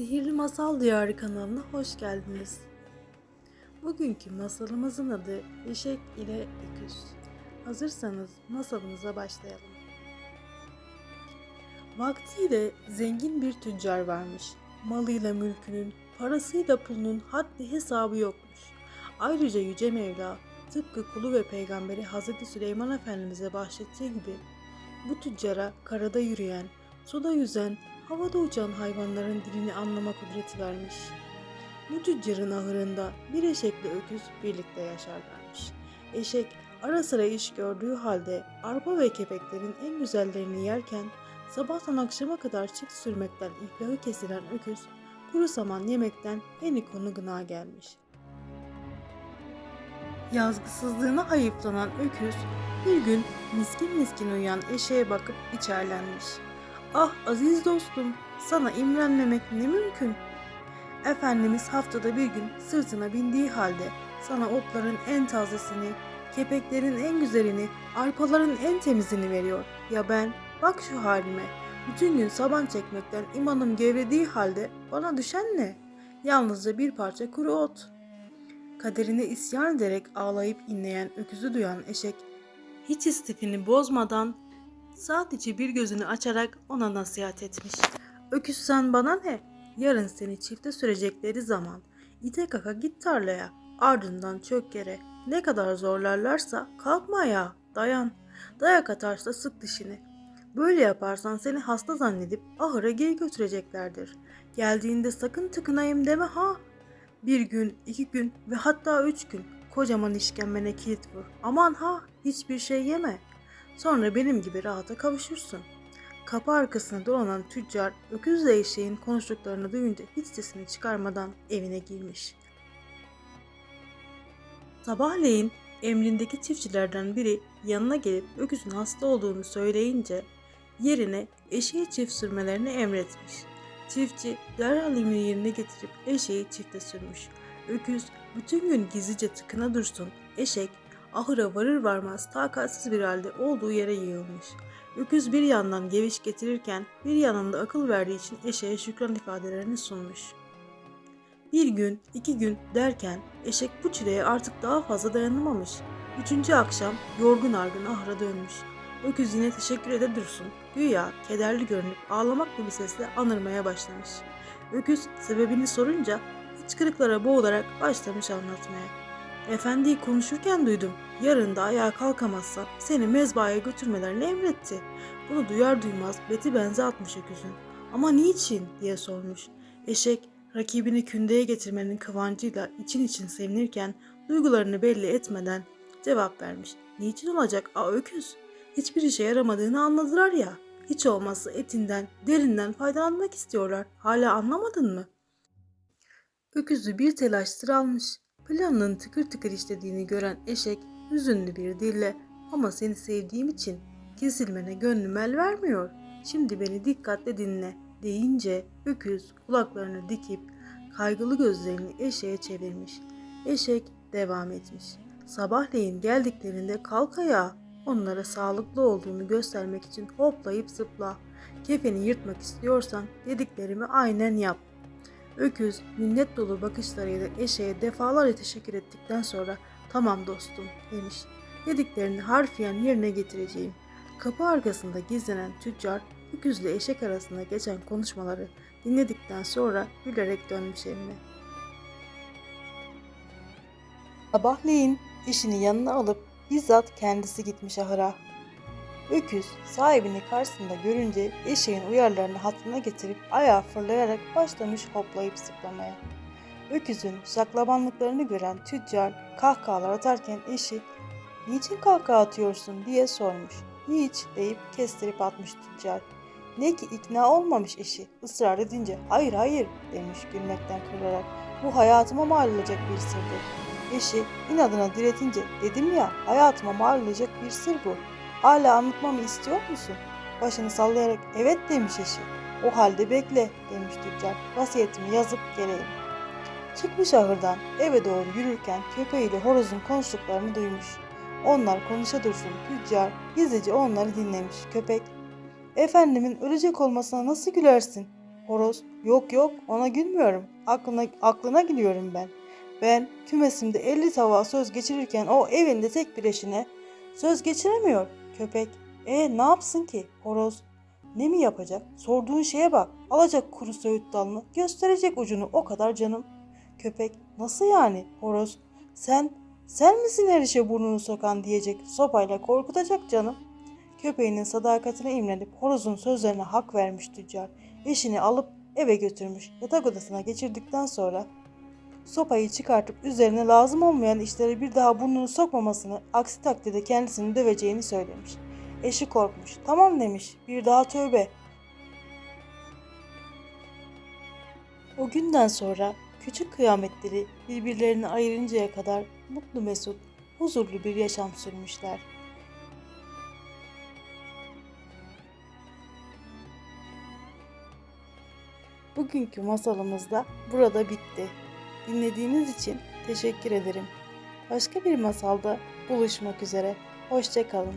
Sihirli Masal Diyarı kanalına hoş geldiniz. Bugünkü masalımızın adı Eşek ile Öküz. Hazırsanız masalımıza başlayalım. Vaktiyle zengin bir tüccar varmış. Malıyla mülkünün, parasıyla pulunun haddi hesabı yokmuş. Ayrıca Yüce Mevla tıpkı kulu ve peygamberi Hazreti Süleyman Efendimiz'e bahşettiği gibi bu tüccara karada yürüyen, suda yüzen, havada uçan hayvanların dilini anlama kudreti vermiş. Bu tüccarın ahırında bir eşekle öküz birlikte yaşarlarmış. Eşek ara sıra iş gördüğü halde arpa ve kepeklerin en güzellerini yerken sabahtan akşama kadar çift sürmekten iflahı kesilen öküz kuru saman yemekten en konu gına gelmiş. Yazgısızlığına hayıflanan öküz bir gün miskin miskin uyuyan eşeğe bakıp içerlenmiş. Ah aziz dostum, sana imrenmemek ne mümkün. Efendimiz haftada bir gün sırtına bindiği halde sana otların en tazesini, kepeklerin en güzelini, arpaların en temizini veriyor. Ya ben, bak şu halime. Bütün gün saban çekmekten imanım gevrediği halde bana düşen ne? Yalnızca bir parça kuru ot. Kaderine isyan ederek ağlayıp inleyen öküzü duyan eşek, hiç istifini bozmadan Sadece bir gözünü açarak ona nasihat etmiş. Öküz sen bana ne? Yarın seni çifte sürecekleri zaman ite kaka git tarlaya. Ardından çök yere. Ne kadar zorlarlarsa kalkma ya. Dayan. Dayak atarsa sık dişini. Böyle yaparsan seni hasta zannedip ahıra geri götüreceklerdir. Geldiğinde sakın tıkınayım deme ha. Bir gün, iki gün ve hatta üç gün kocaman işkembene kilit vur. Aman ha hiçbir şey yeme.'' Sonra benim gibi rahata kavuşursun. Kapı arkasına dolanan tüccar öküzle eşeğin konuştuklarını duyunca hiç sesini çıkarmadan evine girmiş. Sabahleyin emrindeki çiftçilerden biri yanına gelip öküzün hasta olduğunu söyleyince yerine eşeği çift sürmelerini emretmiş. Çiftçi derhal emri yerine getirip eşeği çifte sürmüş. Öküz bütün gün gizlice tıkına dursun. Eşek ahıra varır varmaz takatsiz bir halde olduğu yere yığılmış. Öküz bir yandan geviş getirirken bir yanında akıl verdiği için eşeğe şükran ifadelerini sunmuş. Bir gün, iki gün derken eşek bu çileye artık daha fazla dayanamamış. Üçüncü akşam yorgun argın ahıra dönmüş. Öküz yine teşekkür ede dursun. Güya kederli görünüp ağlamaklı bir sesle anırmaya başlamış. Öküz sebebini sorunca hıçkırıklara boğularak başlamış anlatmaya. Efendiyi konuşurken duydum. Yarın da ayağa kalkamazsan seni mezbahaya götürmelerini emretti. Bunu duyar duymaz beti benze atmış öküzün. Ama niçin diye sormuş. Eşek rakibini kündeye getirmenin kıvancıyla için için sevinirken duygularını belli etmeden cevap vermiş. Niçin olacak a öküz? Hiçbir işe yaramadığını anladılar ya. Hiç olmazsa etinden, derinden faydalanmak istiyorlar. Hala anlamadın mı? Öküzü bir telaştır almış. Planının tıkır tıkır işlediğini gören eşek hüzünlü bir dille ama seni sevdiğim için kesilmene gönlüm el vermiyor. Şimdi beni dikkatle dinle deyince öküz kulaklarını dikip kaygılı gözlerini eşeğe çevirmiş. Eşek devam etmiş. Sabahleyin geldiklerinde kalk ayağa. Onlara sağlıklı olduğunu göstermek için hoplayıp zıpla. Kefeni yırtmak istiyorsan dediklerimi aynen yap. Öküz minnet dolu bakışlarıyla eşeğe defalarca teşekkür ettikten sonra tamam dostum demiş. Dediklerini harfiyen yerine getireceğim. Kapı arkasında gizlenen tüccar öküzle eşek arasında geçen konuşmaları dinledikten sonra gülerek dönmüş evine. Sabahleyin eşini yanına alıp bizzat kendisi gitmiş ahıra. Öküz sahibini karşısında görünce eşeğin uyarlarını hatırına getirip ayağa fırlayarak başlamış hoplayıp zıplamaya. Öküzün şaklabanlıklarını gören tüccar kahkahalar atarken eşi ''Niçin kahkaha atıyorsun?'' diye sormuş. ''Hiç'' deyip kestirip atmış tüccar. Ne ki ikna olmamış eşi ısrar edince ''Hayır hayır'' demiş gülmekten kırarak. ''Bu hayatıma mal olacak bir sırdır.'' Eşi inadına diretince ''Dedim ya hayatıma mal olacak bir sır bu.'' Hala anlatmamı istiyor musun? Başını sallayarak evet demiş eşi. O halde bekle demiş tüccar. Vasiyetimi yazıp geleyim. Çıkmış ahırdan eve doğru yürürken köpeğiyle horozun konuştuklarını duymuş. Onlar konuşa dursun tüccar gizlice onları dinlemiş. Köpek efendimin ölecek olmasına nasıl gülersin? Horoz yok yok ona gülmüyorum. Aklına, aklına gülüyorum ben. Ben kümesimde 50 tava söz geçirirken o evinde tek bir eşine söz geçiremiyor. Köpek e ne yapsın ki? Horoz ne mi yapacak? Sorduğun şeye bak. Alacak kuru söğüt dalını gösterecek ucunu o kadar canım. Köpek nasıl yani? Horoz sen sen misin her işe burnunu sokan diyecek sopayla korkutacak canım. Köpeğinin sadakatine imrenip horozun sözlerine hak vermiş tüccar. Eşini alıp eve götürmüş. Yatak odasına geçirdikten sonra sopayı çıkartıp üzerine lazım olmayan işlere bir daha burnunu sokmamasını, aksi takdirde kendisini döveceğini söylemiş. Eşi korkmuş. Tamam demiş. Bir daha tövbe. O günden sonra küçük kıyametleri birbirlerini ayırıncaya kadar mutlu mesut, huzurlu bir yaşam sürmüşler. Bugünkü masalımız da burada bitti. Dinlediğiniz için teşekkür ederim. Başka bir masalda buluşmak üzere. Hoşçakalın.